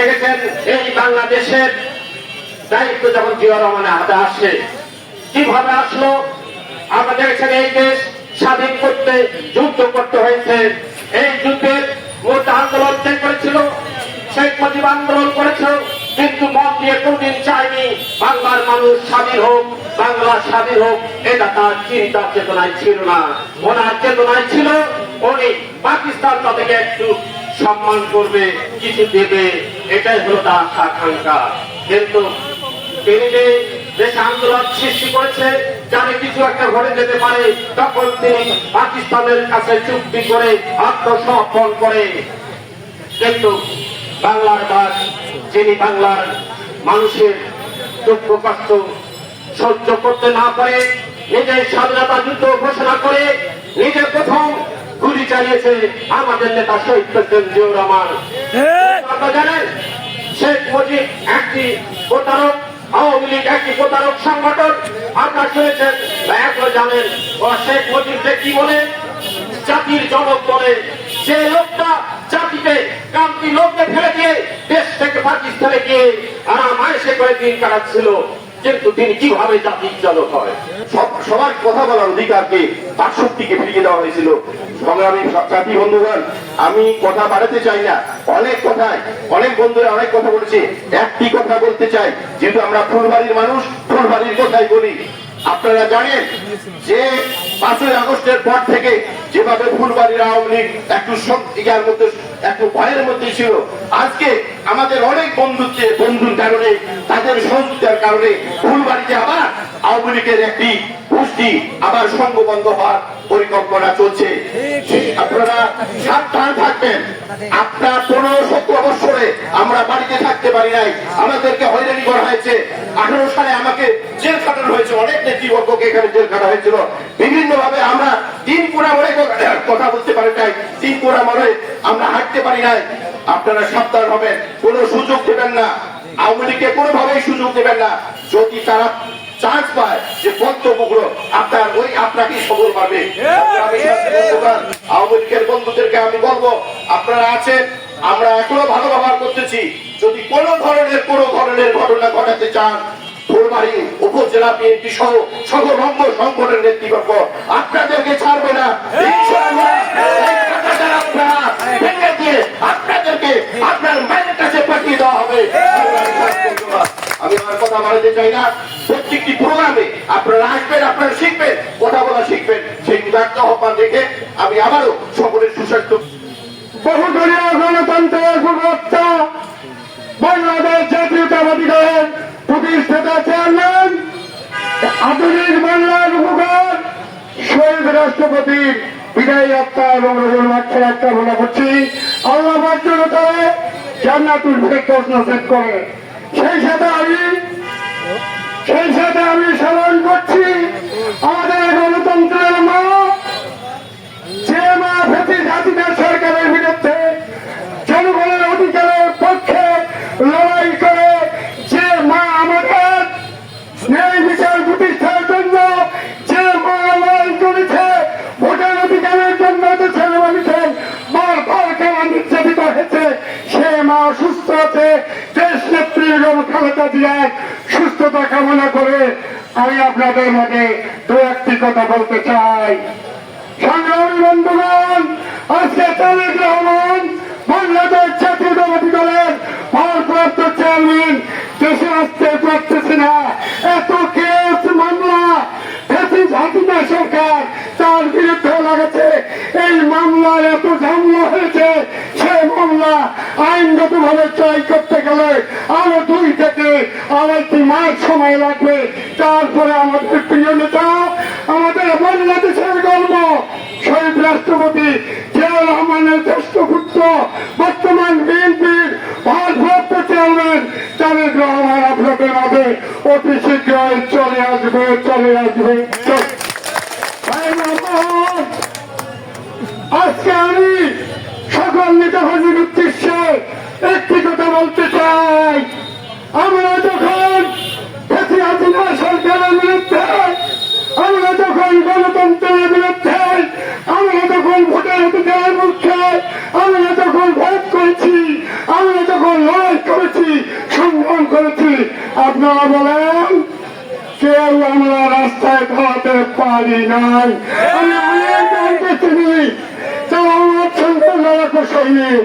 দেখেছেন, এই বাংলাদেশের দায়িত্ব যখন জিয়া রহমানের হাতে আসে কীভাবে আসলো? আমরা দেখেছেন এই দেশ স্বাধীন করতে যুদ্ধ করতে হয়েছে। এই যুদ্ধের মোট আন্দোলন কে করেছিল? শেখ মুজিব আন্দোলন করেছিল, কিন্তু মন দিয়ে কোনদিন চায়নি, বাংলার মানুষ স্বাধীন হোক, বাংলা স্বাধীন হোক, এটা তার চিন্তা চেতনায় ছিল না। ওনার চেতনায় ছিল, উনি পাকিস্তান তাদেরকে একটু সম্মান করবে, কিছু দেবে। এটাই হলো তার আকাঙ্ক্ষা কিন্তু তিনি যে দেশে আন্দোলন সৃষ্টি করেছে, যাতে কিছু একটা ঘটে যেতে পারে, তখন তিনি পাকিস্তানের কাছে চুক্তি করে আত্মসমর্পণ করে। কিন্তু বাংলার কাজ যিনি বাংলার মানুষের দুঃখ কষ্ট সহ্য করতে না পারে, নিজের স্বাধীনতা যুদ্ধ ঘোষণা করে নিজে প্রথম গুলি চালিয়েছে আমাদের নেতা শহীদ প্রেসিডেন্ট জিয়াউর রহমান। শেখ একটি প্রতারক, আওয়ামী লীগ একটি প্রতারক আপনারা বা জানেন শেখ কি বলে? জনক বলে। লোকটা পাকিস্তানে গিয়ে আরাম আয়েসে করে দিন কাটাচ্ছিল, কিন্তু তিনি কীভাবে জাতির জনক হয়? সবার কথা বলার অধিকারকে শক্তিকে ফিরিয়ে দেওয়া হয়েছিল। সংগ্রামী সাথী বন্ধুগণ, আমি কথা বাড়াতে চাই না। অনেক কথায় অনেক বন্ধুরা অনেক কথা বলেছে। একটি কথা বলতে চাই, যেহেতু আমরা ফুলবাড়ির মানুষ, ফুলবাড়ির কথাই বলি। আপনারা জানেন যে পাঁচই আগস্টের পর থেকে যেভাবে ফুলবাড়ির আওয়ামী লীগ একটু ইয়ার মধ্যে একটু ভয়ের মধ্যে ছিল। আজকে আমাদের অনেক বন্ধুত্বে বন্ধুর কারণে, তাদের সহযোগিতার কারণে ফুলবাড়িতে আবার আওয়ামী লীগের একটি আবার হওয়ার পরিকল্পনা চলছে। আপনারা সাবধান থাকবেন। আপনার পনেরো সতেরো বছরে আমরা বাড়িতে থাকতে পারি নাই। আমাদেরকে হয়রানি করা হয়েছে। আঠারো সালে আমাকে জেল খাটানো হয়েছে। অনেক নেতৃবর্গকে এখানে জেল খাটা হয়েছিল। বিভিন্ন ভাবে আমরা কথা বলতে পারি নাই। তিন পুরা মরে আমরা হাঁটতে পারি নাই। আপনারা সাবধান হবেন। কোন সুযোগ দেবেন না। আওয়ামী লীগকে কোনোভাবেই সুযোগ দেবেন না। যদি তারা চান্স পায় যে বক্তব্যগুলো আপনার ওই আপনাকে সবল পাবে আওয়ামী লীগের বন্ধুদেরকে আমি বলব, আপনারা আছেন, আমরা এখনও ভালো ব্যবহার করতেছি। যদি কোন ধরনের কোন ধরনের ঘটনা ঘটাতে চান ফুলবাড়ি উপজেলা বিএনপি সহ সকল অঙ্গ সংগঠনের নেতৃবর্গ, আপনাদেরকে ছাড়বে না। আপনাদেরকে আপনার মায়ের কাছে পাঠিয়ে দেওয়া হবে। আমি আমার কথা বাড়াতে চাই না। প্রত্যেকটি প্রোগ্রামে আপনারা আসবেন, আপনারা শিখবেন, কথা বলা শিখবেন। সেই উদার্ত আহ্বান রেখে আমি আবারও সকলের সুস্বাস্থ্য বহুদলীয় গণতন্ত্রের প্রবক্তা বাংলাদেশ জাতীয়তাবাদী দলের প্রতিষ্ঠাতা চেয়ারম্যান, আধুনিক বাংলার উপকার, শহীদ রাষ্ট্রপতির বিদায় যাত্রা এবং রোজন মাঠে একটা মনে করছি আল্লাহ জন্য তারা জান্নাতুল ফেরদৌস নসিব করে। সেই সাথে আমি, সেই সাথে আমি স্মরণ করছি আমাদের গণতন্ত্রের মা, যে মা ফেসি জাতিদের সরকারের জিয়ার সুস্থতা কামনা করে আমি আপনাদের মধ্যে দু একটি কথা বলতে চাই। সংগ্রামী বন্ধুগণ, আজকে তারেক রহমান বাংলাদেশ জাতীয়তাবাদী দলের ভারপ্রাপ্ত চেয়ারম্যান, দেশে আসতে পারতেছে না এত কেস মামলা ফেসি হাসিনা সরকার তার বিরুদ্ধে লাগাচ্ছে এই মামলায় এত ঝামেলা হয়েছে সে মামলা আইনগত ভাবে ট্রাই করতে গেলে আরও দুই থেকে আড়াইটি মাস সময় লাগবে। তারপরে আমাদের প্রিয় নেতা, আমাদের বাংলাদেশের গর্ব, শহীদ রাষ্ট্রপতি জিয়াউর রহমানের জ্যেষ্ঠ পুত্র বর্তমান বিএনপির ভারপ্রাপ্ত চেয়ারম্যান তারেক রহমান আপনাদের মাঝে অতি শীঘ্রই চলে আসবে চলে আসবে। আজকে আমি বলতে চাই, আমরা যখন সরকারের বিরুদ্ধে, আমরা যখন গণতন্ত্রের বিরুদ্ধে, আমরা যখন ভোটের অধিকারের মুখে আমরা যখন ভোট করেছি, আমরা যখন লড়াই করেছি, সংগ্রাম করেছি, আপনারা বলেন, কেউ আমরা রাস্তায় খাওয়াতে পারি নাই। আমি অনেক চিনি তারা আমার সন্তান শহীদ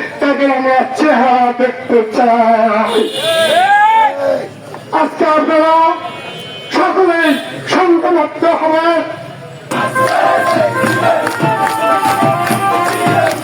তোমাদের আমার চেহারা দেখতে চাই। আজকে আপনারা সকলেই সংক্রমণ হবেন।